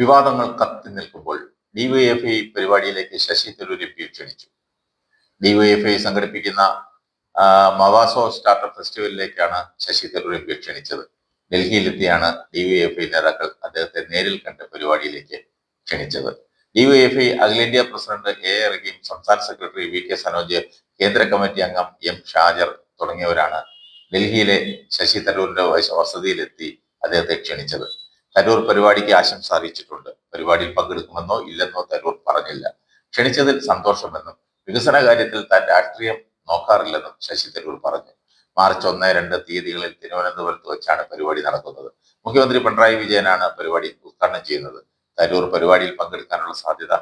വിവാദങ്ങൾ കത്തി നിൽക്കുമ്പോൾ ഡിവൈഎഫ്ഐ പരിപാടിയിലേക്ക് ശശി തരൂർ എം പി ക്ഷണിച്ചു. ഡിവൈഎഫ്ഐ സംഘടിപ്പിക്കുന്ന മവാസോ സ്റ്റാർട്ടപ്പ് ഫെസ്റ്റിവലിലേക്കാണ് ശശി തരൂർ എം ക്ഷണിച്ചത്. ഡൽഹിയിലെത്തിയാണ് ഡിവൈഎഫ്ഐ നേതാക്കൾ അദ്ദേഹത്തെ നേരിൽ കണ്ട് പരിപാടിയിലേക്ക് ക്ഷണിച്ചത്. ഡിവൈഎഫ്ഐ അഖിലേന്ത്യാ പ്രസിഡന്റ് എ എ റഹീം സംസ്ഥാന സെക്രട്ടറി വി കെ സനോജ് കേന്ദ്ര കമ്മിറ്റി അംഗം എം ഷാജർ തുടങ്ങിയവരാണ് ഡൽഹിയിലെ ശശി തരൂരിന്റെ വസ- വസതിയിലെത്തി അദ്ദേഹത്തെ ക്ഷണിച്ചത്. തരൂർ പരിപാടിക്ക് ആശംസ അറിയിച്ചിട്ടുണ്ട്. പരിപാടിയിൽ പങ്കെടുക്കുമെന്നോ ഇല്ലെന്നോ തരൂർ പറഞ്ഞില്ല. ക്ഷണിച്ചതിൽ സന്തോഷമെന്നും വികസന കാര്യത്തിൽ താൻ രാഷ്ട്രീയം നോക്കാറില്ലെന്നും ശശി തരൂർ പറഞ്ഞു. മാർച്ച് ഒന്ന് രണ്ട് തീയതികളിൽ തിരുവനന്തപുരത്ത് വെച്ചാണ് പരിപാടി നടക്കുന്നത്. മുഖ്യമന്ത്രി പിണറായി വിജയനാണ് പരിപാടി ഉദ്ഘാടനം ചെയ്യുന്നത്. തരൂർ പരിപാടിയിൽ പങ്കെടുക്കാനുള്ള സാധ്യത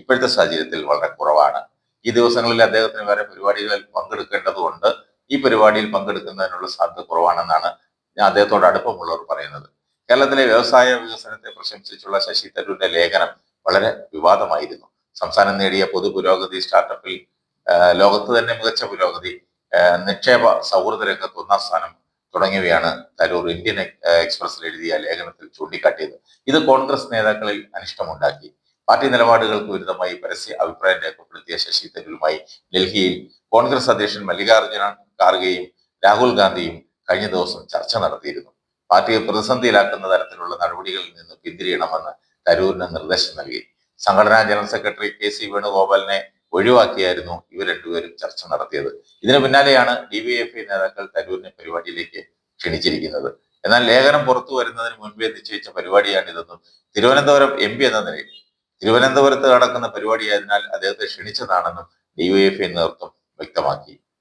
ഇപ്പോഴത്തെ സാഹചര്യത്തിൽ വളരെ കുറവാണ്. ഈ ദിവസങ്ങളിൽ അദ്ദേഹത്തിന് വേറെ പരിപാടികളിൽ പങ്കെടുക്കേണ്ടതുകൊണ്ട് ഈ പരിപാടിയിൽ പങ്കെടുക്കുന്നതിനുള്ള സാധ്യത കുറവാണെന്നാണ് അദ്ദേഹത്തോട് അടുപ്പമുള്ളവർ പറയുന്നത്. കേരളത്തിലെ വ്യവസായ വികസനത്തെ പ്രശംസിച്ചുള്ള ശശി തരൂരിന്റെ ലേഖനം വളരെ വിവാദമായിരുന്നു. സംസ്ഥാനം നേടിയ പൊതു പുരോഗതി സ്റ്റാർട്ടപ്പിൽ ലോകത്ത് തന്നെ മികച്ച പുരോഗതി നിക്ഷേപ സൗഹൃദ രംഗത്ത് ഒന്നാം സ്ഥാനം തുടങ്ങിയവയാണ് തരൂർ ഇന്ത്യൻ എക്സ്പ്രസിൽ എഴുതിയ ലേഖനത്തിൽ ചൂണ്ടിക്കാട്ടിയത്. ഇത് കോൺഗ്രസ് നേതാക്കളിൽ അനിഷ്ടമുണ്ടാക്കി. പാർട്ടി നിലപാടുകൾക്ക് വിരുദ്ധമായി പരസ്യ അഭിപ്രായം രേഖപ്പെടുത്തിയ ശശി തരൂരുമായി ഡൽഹിയിൽ കോൺഗ്രസ് അധ്യക്ഷൻ മല്ലികാർജുന ഖാർഗെയും രാഹുൽ ഗാന്ധിയും കഴിഞ്ഞ ദിവസം ചർച്ച നടത്തിയിരുന്നു. പാർട്ടിയെ പ്രതിസന്ധിയിലാക്കുന്ന തരത്തിലുള്ള നടപടികളിൽ നിന്ന് പിന്തിരിയണമെന്ന് തരൂരിന് നിർദ്ദേശം നൽകി. സംഘടനാ ജനറൽ സെക്രട്ടറി കെ സി വേണുഗോപാലിനെ ഒഴിവാക്കിയായിരുന്നു ഇവർ രണ്ടുപേരും ചർച്ച നടത്തിയത്. ഇതിനു പിന്നാലെയാണ് ഡി വി എഫ് ഐ നേതാക്കൾ തരൂരിനെ പരിപാടിയിലേക്ക് ക്ഷണിച്ചിരിക്കുന്നത്. എന്നാൽ ലേഖനം പുറത്തു വരുന്നതിന് മുൻപേ നിശ്ചയിച്ച പരിപാടിയാണിതെന്നും തിരുവനന്തപുരം എം പി എന്ന നിലയിൽ തിരുവനന്തപുരത്ത് നടക്കുന്ന പരിപാടിയായതിനാൽ അദ്ദേഹത്തെ ക്ഷണിച്ചതാണെന്നും ഡി വൈ എഫ് ഐ നേതൃത്വം വ്യക്തമാക്കി.